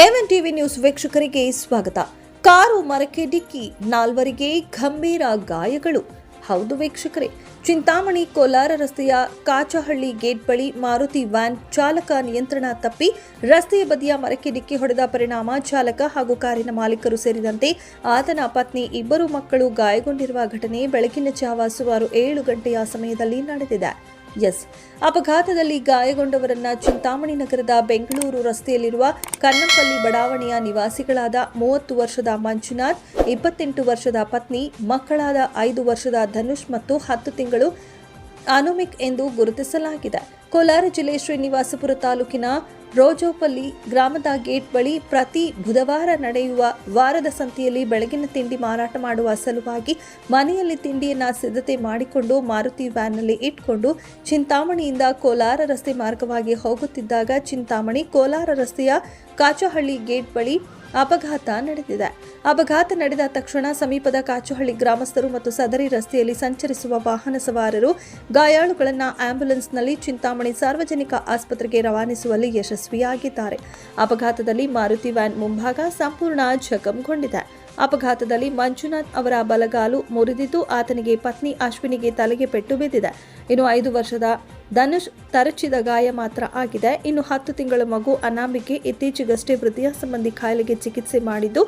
ಎವನ್ TV news ವೀಕ್ಷಕರಿಗೆ ಸ್ವಾಗತ. Car ಮರಕ್ಕೆ ಡಿಕ್ಕಿ, ನಾಲ್ವರಿಗೆ ಗಂಭೀರ ಗಾಯಗಳು. ಹೌದು ವೀಕ್ಷಕರೇ, ಚಿಂತಾಮಣಿ ಕೋಲಾರ ರಸ್ತೆಯ ಕಾಚಹಳ್ಳಿ ಗೇಟ್ ಬಳಿ ಮಾರುತಿ ವ್ಯಾನ್ ಚಾಲಕ ನಿಯಂತ್ರಣ ತಪ್ಪಿ ರಸ್ತೆಯ ಬದಿಯ ಮರಕ್ಕೆ ಡಿಕ್ಕಿ ಹೊಡೆದ ಪರಿಣಾಮ ಚಾಲಕ ಹಾಗೂ ಕಾರಿನ ಮಾಲೀಕರು ಸೇರಿದಂತೆ ಆತನ ಪತ್ನಿ, ಇಬ್ಬರು ಮಕ್ಕಳು ಗಾಯಗೊಂಡಿರುವ ಘಟನೆ ಬೆಳಕಿನ ಜಾವ ಸುಮಾರು ಏಳು ಗಂಟೆಯ ಸಮಯದಲ್ಲಿ ನಡೆದಿದೆ. ಎಸ್. ಅಪಘಾತದಲ್ಲಿ ಗಾಯಗೊಂಡವರನ್ನ ಚಿಂತಾಮಣಿ ನಗರದ ಬೆಂಗಳೂರು ರಸ್ತೆಯಲ್ಲಿರುವ ಕನ್ನಂಪಲ್ಲಿ ಬಡಾವಣೆಯ ನಿವಾಸಿಗಳಾದ ಮೂವತ್ತು ವರ್ಷದ ಮಂಜುನಾಥ್, ಇಪ್ಪತ್ತೆಂಟು ವರ್ಷದ ಪತ್ನಿ, ಮಕ್ಕಳಾದ ಐದು ವರ್ಷದ ಧನುಷ್ ಮತ್ತು ಹತ್ತು ತಿಂಗಳು ಅನುಮಿಕ್ ಎಂದು ಗುರುತಿಸಲಾಗಿದೆ. ಕೋಲಾರ ಜಿಲ್ಲೆ ಶ್ರೀನಿವಾಸಪುರ ತಾಲೂಕಿನ ರೋಜೋಪಲ್ಲಿ ಗ್ರಾಮದ ಗೇಟ್ ಬಳಿ ಪ್ರತಿ ಬುಧವಾರ ನಡೆಯುವ ವಾರದ ಸಂತೆಯಲ್ಲಿ ಬೆಳಗಿನ ತಿಂಡಿ ಮಾರಾಟ ಮಾಡುವ ಸಲುವಾಗಿ ಮನೆಯಲ್ಲಿ ತಿಂಡಿಯನ್ನು ಸಿದ್ಧತೆ ಮಾಡಿಕೊಂಡು ಮಾರುತಿ ವ್ಯಾನ್ನಲ್ಲಿ ಇಟ್ಕೊಂಡು ಚಿಂತಾಮಣಿಯಿಂದ ಕೋಲಾರ ರಸ್ತೆ ಮಾರ್ಗವಾಗಿ ಹೋಗುತ್ತಿದ್ದಾಗ ಚಿಂತಾಮಣಿ ಕೋಲಾರ ರಸ್ತೆಯ ಕಾಚಹಳ್ಳಿ ಗೇಟ್ ಬಳಿ ಅಪಘಾತ ನಡೆದಿದೆ. ಅಪಘಾತ ನಡೆದ ತಕ್ಷಣ ಸಮೀಪದ ಕಾಚುಹಳ್ಳಿ ಗ್ರಾಮಸ್ಥರು ಮತ್ತು ಸದರಿ ರಸ್ತೆಯಲ್ಲಿ ಸಂಚರಿಸುವ ವಾಹನ ಸವಾರರು ಗಾಯಾಳುಗಳನ್ನು ಆಂಬ್ಯುಲೆನ್ಸ್ನಲ್ಲಿ ಚಿಂತಾಮಣಿ ಸಾರ್ವಜನಿಕ ಆಸ್ಪತ್ರೆಗೆ ರವಾನಿಸುವಲ್ಲಿ ಯಶಸ್ವಿಯಾಗಿದ್ದಾರೆ. ಅಪಘಾತದಲ್ಲಿ ಮಾರುತಿ ವ್ಯಾನ್ ಮುಂಭಾಗ ಸಂಪೂರ್ಣ ಜಖಂಗೊಂಡಿದೆ. ಅಪಘಾತದಲ್ಲಿ ಮಂಜುನಾಥ್ ಅವರ ಬಲಗಾಲು ಮುರಿದಿದ್ದು ಆತನಿಗೆ ಪತ್ನಿ ಅಶ್ವಿನಿಗೆ ತಲೆಗೆ ಪೆಟ್ಟು ಬಿದ್ದಿದೆ. ಇನ್ನು ಐದು ವರ್ಷದ ಧನುಷ್ ತರಚಿದ ಗಾಯ ಮಾತ್ರ ಆಗಿದೆ. ಇನ್ನು ಹತ್ತು ತಿಂಗಳ ಮಗು ಅನಾಮಿಕೆ ಇತ್ತೀಚೆಗಷ್ಟೇ ಹೃದಯ ಸಂಬಂಧಿ ಕಾಯಿಲೆಗೆ ಚಿಕಿತ್ಸೆ ಮಾಡಿದ್ದು,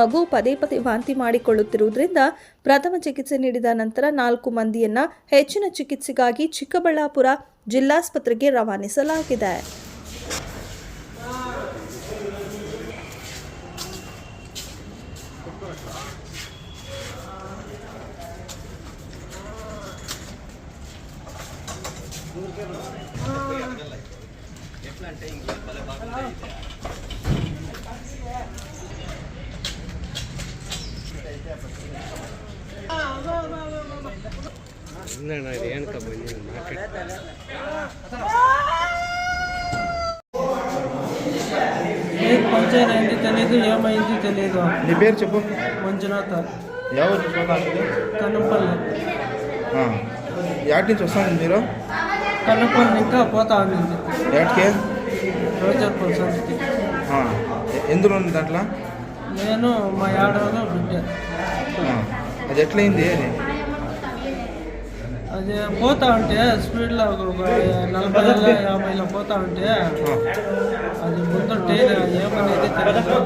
ಮಗು ಪದೇ ಪದೇ ವಾಂತಿ ಮಾಡಿಕೊಳ್ಳುತ್ತಿರುವುದರಿಂದ ಪ್ರಥಮ ಚಿಕಿತ್ಸೆ ನೀಡಿದ ನಂತರ ನಾಲ್ಕು ಮಂದಿಯನ್ನ ಹೆಚ್ಚಿನ ಚಿಕಿತ್ಸೆಗಾಗಿ ಚಿಕ್ಕಬಳ್ಳಾಪುರ ಜಿಲ್ಲಾಸ್ಪತ್ರೆಗೆ ರವಾನಿಸಲಾಗಿದೆ. ఎట్లా అంటే ఇంకా అయింది తెలియదు ఏమైంది తెలియదు నీ పేరు చెప్పు. మంజునాథ్ ఎవరు కన్నంపల్లి యాడ్ నుంచి వస్తాను మీరు. కన్నపల్లి ఇంకా పోతా ఉండింది యాటికి రోజర్పల్లి సంస్థకి ఎందులో ఉంది దాంట్లో? నేను మా బిడ్డ. ఆ, అది ఎట్లయింది అని? అది పోతా ఉంటే స్పీడ్లో ఒక నలభై యాభైలో పోతా ఉంటే అది ముందు ఏమనేది తెలియదు